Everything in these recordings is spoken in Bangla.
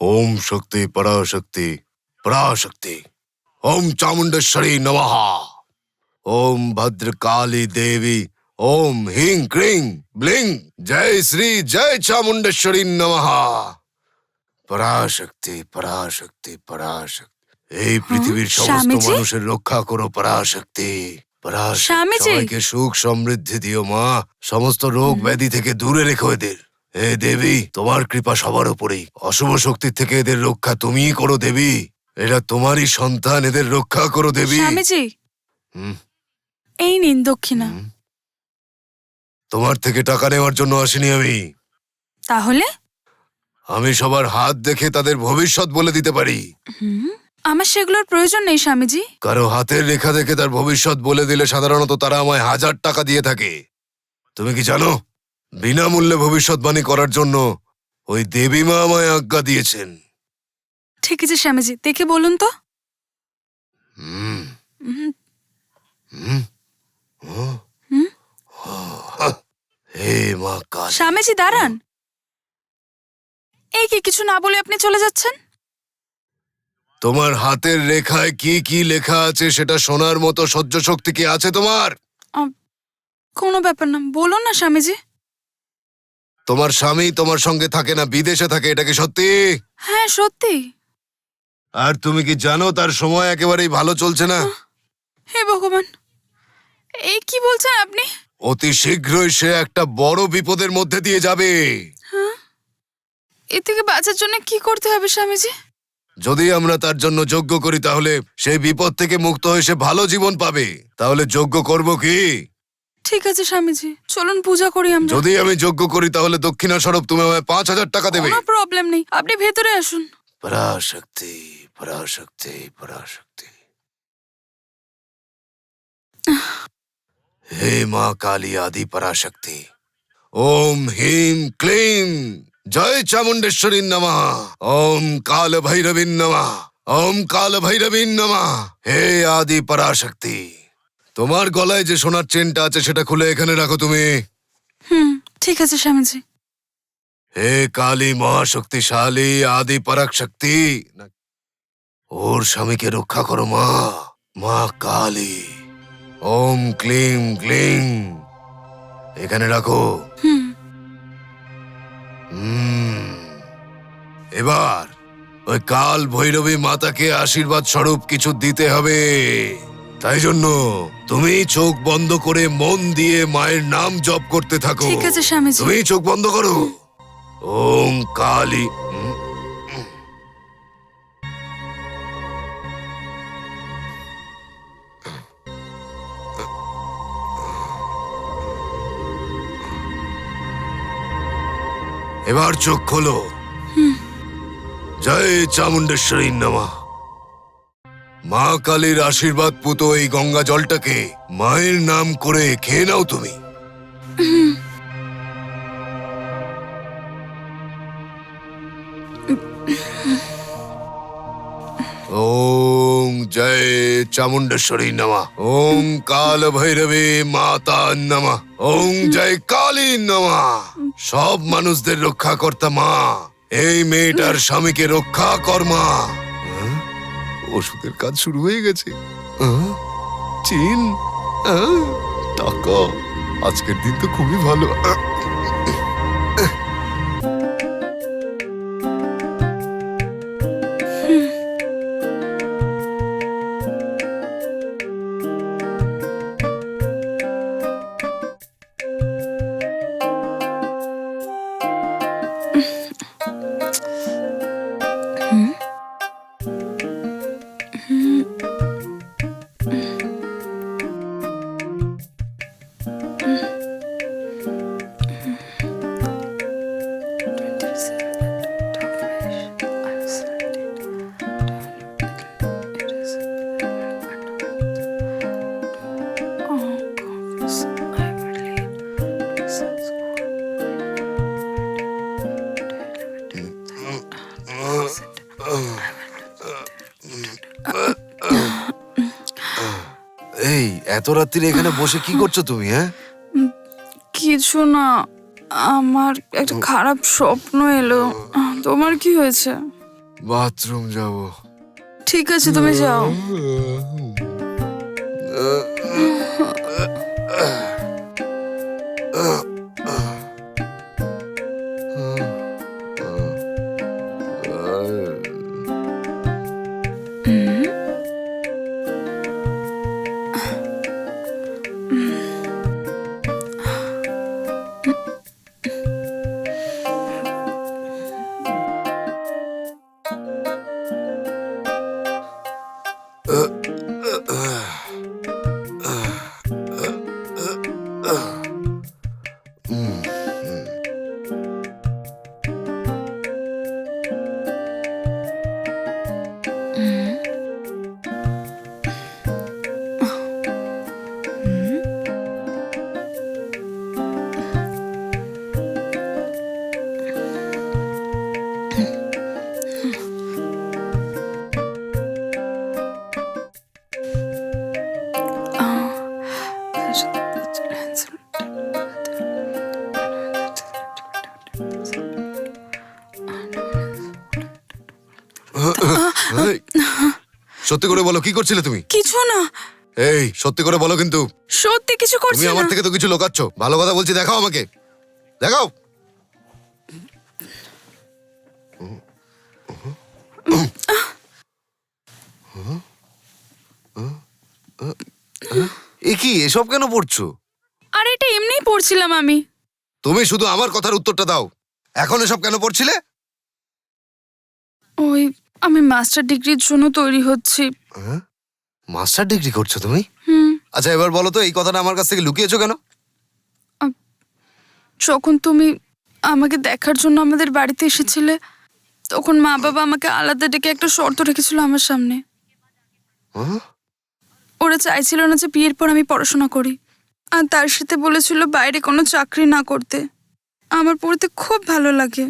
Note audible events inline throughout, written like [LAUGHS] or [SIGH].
ওম শক্তি পরাশক্তি পরাশক্তি। ওম চামুণ্ডেশ্বরী নমঃ। ওম ভদ্রকালী দেবী ওম হিং ক্রিং ব্লিং। জয় শ্রী জয় চামুণ্ডেশ্বরী নমঃ। পরাশক্তি পরাশক্তি পরাশক্তি। এই পৃথিবীর সমস্ত মানুষের রক্ষা করো পরাশক্তি। পরাশক্তি? সবাইকে সুখ সমৃদ্ধি দিও মা। সমস্ত রোগ ব্যাধি থেকে দূরে রেখো এদের। হে দেবী তোমার কৃপা সবার উপরেই। অশুভ শক্তির থেকে এদের রক্ষা তুমিই করো দেবী। এরা তোমারই সন্তান এদের রক্ষা করো দেবী। স্বামীজি হুম, এই নিন দক্ষিণা। তোমার থেকে টাকা নেওয়ার জন্য আসিনি আমি। তাহলে? আমি সবার হাত দেখে তাদের ভবিষ্যৎ বলে দিতে পারি। হুম, আমার সেগুলোর প্রয়োজন নেই স্বামীজি। কারও হাতের রেখা দেখে তার ভবিষ্যৎ বলে দিলে সাধারণত তারা আমায় হাজার টাকা দিয়ে থাকে। তুমি কি জানো? বিনামূল্যে ভবিষ্যৎবাণী করার জন্য ওই দেবী মা আমায় আজ্ঞা দিয়েছেন। ঠিক আছে স্বামীজি। দেখে বলুন তো। হুম। হুম, হুম। ও, হুম? ও, হে। মা কাল। স্বামীজি দাঁড়ান। এই কি কিছু না বলে আপনি চলে যাচ্ছেন? তোমার হাতের রেখায় কি কি লেখা আছে সেটা শোনার মতো সহ্য শক্তি কি আছে তোমার? কোনো ব্যাপার না। বলুন না স্বামীজি। তোমার স্বামী তোমার সঙ্গে থাকে না বিদেশে থাকে এটা কি সত্যি? হ্যাঁ সত্যি। আর তুমি কি জানো তার সময় একেবারেই ভালো চলছে না? হে ভগবান এই কি বলছেন আপনি? অতি শীঘ্রই সে একটা বড় বিপদের মধ্যে দিয়ে যাবে। এ থেকে বাঁচার জন্য কি করতে হবে স্বামীজি? যদি আমরা তার জন্য যোগ্য করি তাহলে সেই বিপদ থেকে মুক্ত হয়ে সে ভালো জীবন পাবে। তাহলে যোগ্য করব কি? ঠিক আছে স্বামীজি। চলুন পূজা করি আমরা। যদি আমি যোগ্য করি তাহলে দক্ষিণা স্বরূপ তুমি আমায় পাঁচ হাজার টাকা দেবে। কোনো প্রবলেম নেই। আপনি ভেতরে আসুন। পরাশক্তি পরাশক্তি পরাশক্তি। হে মা কালী আদি পরাশক্তি ওম হিম ক্লিম জয় চামুণ্ডেশ্বরী নমঃ। ওম কাল ভৈরবীন নমঃ। ওম কাল ভৈরবীন নমঃ। হে আদি পরাশক্তি। তোমার গলায় যে সোনার চেনটা আছে সেটা খুলে এখানে রাখো তুমি। হুম ঠিক আছে স্বামীজি। হে কালী মহাশক্তিশালী আদি পরাক শক্তি ওর স্বামীকে রক্ষা করো মা মা কালী। ওম ক্লিং ক্লিং এখানে রাখো। এবার ওই কাল ভৈরবী মাতাকে আশীর্বাদ স্বরূপ কিছু দিতে হবে। তাই জন্য তুমি চোখ বন্ধ করে মন দিয়ে মায়ের নাম জপ করতে থাকো। ঠিক আছে স্বামীজি। তুমি চোখ বন্ধ করো। ওম কালী। এবার চোখ খোলো। জয় চামুণ্ডেশ্বরী নমঃ। মা কালীর আশীর্বাদ পুত এই গঙ্গা জলটাকে মায়ের নাম করে খেয়ে নাও তুমি। ওম জয় চামুণ্ডেশ্বরী নমঃ। ওম কাল ভৈরবে মাতা ওম জয় কালী নমঃ। সব মানুষদের রক্ষা কর্তা মা, এই মেয়েটার স্বামীকে রক্ষা কর মা। হ্যাঁ? ওষুধের কাজ শুরু হয়ে গেছে? চিন? টাকা আজকের দিন তো খুবই ভালো এত রাত্রিরে এখানে বসে কি করছ তুমি হ্যাঁ? কিছু না আমার একটা খারাপ স্বপ্ন এলো। তোমার কি হয়েছে? বাথরুম যাব। ঠিক আছে তুমি যাও। সত্যি করে বলো কি করছিলে তুমি? কিছু না। এই সত্যি করে বলো কিন্তু। সত্যি কিছু করছি তুমি আমার থেকে তো কিছু লোকাচ্ছ। ভালো কথা বলছি দেখাও আমাকে। দেখাও। এ কি এসব কেন পড়ছো? আর এটা এমনিই পড়ছিলাম আমি। তুমি শুধু আমার কথার উত্তরটা দাও। এখন এসব কেন পড়ছিলে? ওই আমি মাস্টার ডিগ্রির জন্য তৈরি হচ্ছি। মাস্টার ডিগ্রি করছ তুমি? হুম। আচ্ছা এবার বলো তো এই কথাটা আমার কাছ থেকে লুকিয়েছো কেন? যখন তুমি আমাকে দেখার জন্য আমাদের বাড়িতে এসেছিলে তখন মা বাবা আমাকে আলাদা ডেকে একটা শর্ত রেখেছিল আমার সামনে। হ্যাঁ? ওরা চাইছিল না যে বিয়ের পর আমি পড়াশোনা করি। আর তার সাথে বলেছিল বাইরে কোনো চাকরি না করতে। আমার পড়তে খুব ভালো লাগে।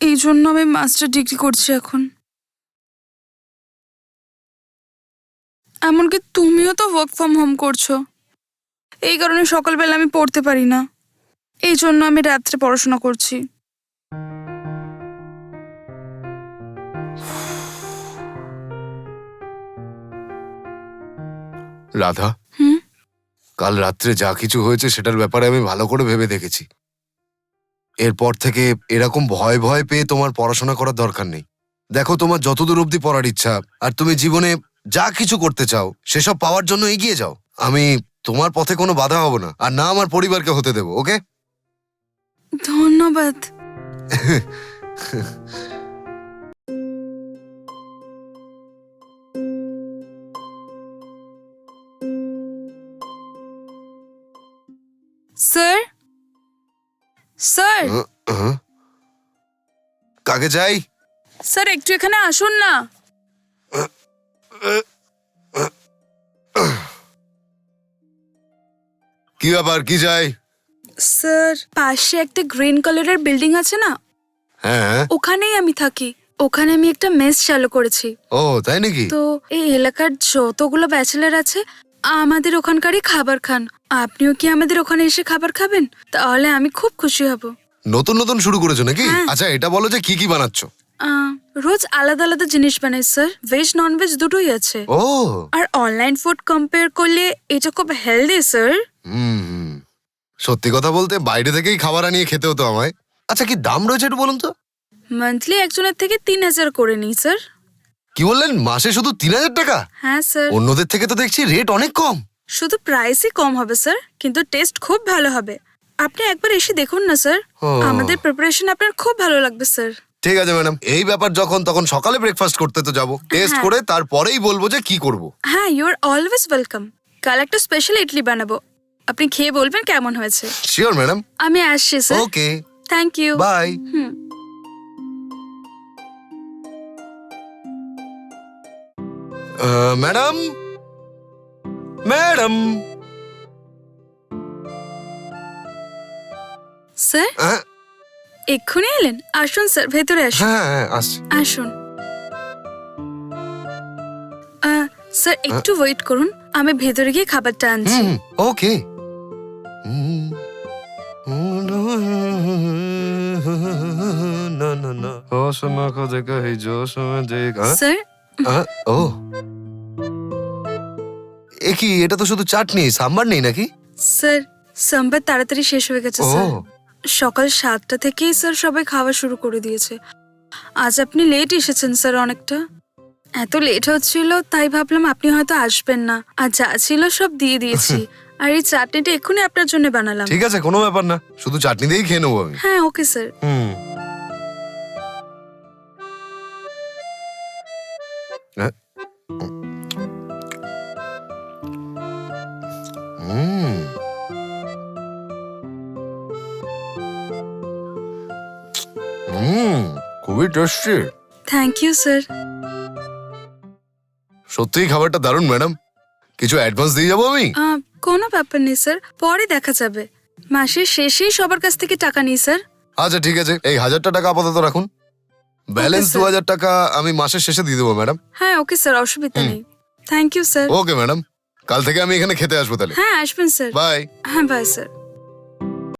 এই জন্য আমি মাস্টার ডিগ্রি করছি এখন। এমনকি তুমিও তো ওয়ার্ক ফ্রম হোম করছ। এই কারণে সকালবেলা আমি পড়তে পারি না। এই জন্য আমি রাত্রে পড়াশোনা করছি। রাধা? হুম? কাল রাত্রে যা কিছু হয়েছে সেটার ব্যাপারে আমি ভালো করে ভেবে দেখেছি। এরপর থেকে এরকম ভয় ভয় পেয়ে তোমার পড়াশোনা করার দরকার নেই। দেখো তোমার যতদূর অবধি পড়ার ইচ্ছা আর তুমি জীবনে যা কিছু করতে চাও সেসব পাওয়ার জন্য এগিয়ে যাও। আমি তোমার পথে কোনো বাধা হব না আর না আমার পরিবারকে হতে দেবো ওকে? ধন্যবাদ। Sir sir. কাকে চাই? স্যার একটু এখানে আসুন না। কি ব্যাপার কি চাই? স্যার পাশে একটা গ্রিন কালারের বিল্ডিং আছে না? হ্যাঁ। ওখানেই আমি থাকি। ওখানে আমি একটা মেস চালু করেছি। ও তাই নাকি? তো এই এলাকার যতগুলো ব্যাচেলার আছে আমাদের ওখানকারই খাবার খান। আপনিও কি আমাদের ওখানে এসে খাবার খাবেন? তাহলে আমি খুব খুশি হব। নতুন নতুন শুরু করেছ নাকি? হ্যাঁ। আচ্ছা এটা বলো যে কি কি বানাচ্ছ? রোজ আলাদা আলাদা জিনিস বানাই স্যার। ভেজ নন ভেজ দুটোই আছে। ও। আর অনলাইন ফুড কম্পেয়ার করলে এটা খুব হেলদি স্যার। হুম। সত্যি কথা বলতে বাইরে থেকেই খাবার আনিয়ে খেতে হতো আমায়। আচ্ছা কি দাম রয়েছে একটু বলুন তো? মান্থলি একজনের থেকে তিন হাজার করে নিই স্যার। কি বললেন? মাসে শুধু তিন হাজার টাকা? হ্যাঁ স্যার। অন্যদের থেকে তো দেখছি রেট অনেক কম। শুধু প্রাইসই কম হবে স্যার। কিন্তু টেস্ট খুব ভালো হবে। আপনি একবার এসে দেখুন না স্যার। আমাদের প্রিপারেশন আপনার খুব ভালো লাগবে স্যার। ঠিক আছে ম্যাডাম। এই ব্যাপার যখন তখন সকালে ব্রেকফাস্ট করতে তো যাব। টেস্ট হ্যাঁ। করে তারপরেই বলব যে কি করব। হ্যাঁ ইউ আর অলওয়েজ ওয়েলকাম কাল একটা স্পেশাল ইডলি বানাবো। আপনি খেয়ে বলবেন কেমন হয়েছে। Sure madam. আমি আসছি sir. Okay thank you bye hmm. Madam. Madam. Sir হ্যাঁ এক্ষুনি এলেন আসুন স্যার ভেতরে আসুন হ্যাঁ হ্যাঁ, আসছি আসুন আহ, স্যার একটু ওয়েট করুন আমি ভেতরে গিয়ে খাবারটা আনছি হুম ওকে না না না ও सोना को देखा ही जोश में देखा স্যার আহ, ও এ কি এটা তো শুধু চাটনি সাম্বার নেই নাকি স্যার সাম্বার তাড়াতাড়ি শেষ হয়ে গেছে ও স্যার সকাল সাতটা থেকেই স্যার সবাই খাওয়া শুরু করে দিয়েছে। আজ আপনি লেট এসেছেন স্যার অনেকটা। এত লেট হচ্ছিল তাই ভাবলাম আপনি হয়তো আসবেন না। আর যা ছিল সব দিয়ে দিয়েছি। [LAUGHS] আর এই চাটনিটা এক্ষুনি আপনার জন্য বানালাম। ঠিক আছে কোনো ব্যাপার না। শুধু চাটনি দিয়েই খেয়ে নেব আমি। হ্যাঁ ওকে স্যার হুম। টেস্টি থ্যাংক ইউ স্যার সত্যিই খাবারটা দারুণ ম্যাডাম। কিছু অ্যাডভান্স দিয়ে যাব আমি? কোনো ব্যাপার নেই স্যার পরে দেখা যাবে। মাসের শেষেই সবার কাছ থেকে টাকা নিই স্যার আচ্ছা ঠিক আছে। এই হাজারটা টাকা আপাতত রাখুন। ব্যালেন্স. দু হাজার টাকা আমি মাসের শেষে দিয়ে দেবো ম্যাডাম। হ্যাঁ ওকে স্যার অসুবিধা নেই। Thank you sir okay madam. কাল থেকে আমি এখানে খেতে আসব তাহলে। হ্যাঁ আসবেন স্যার বাই হ্যাঁ বাই স্যার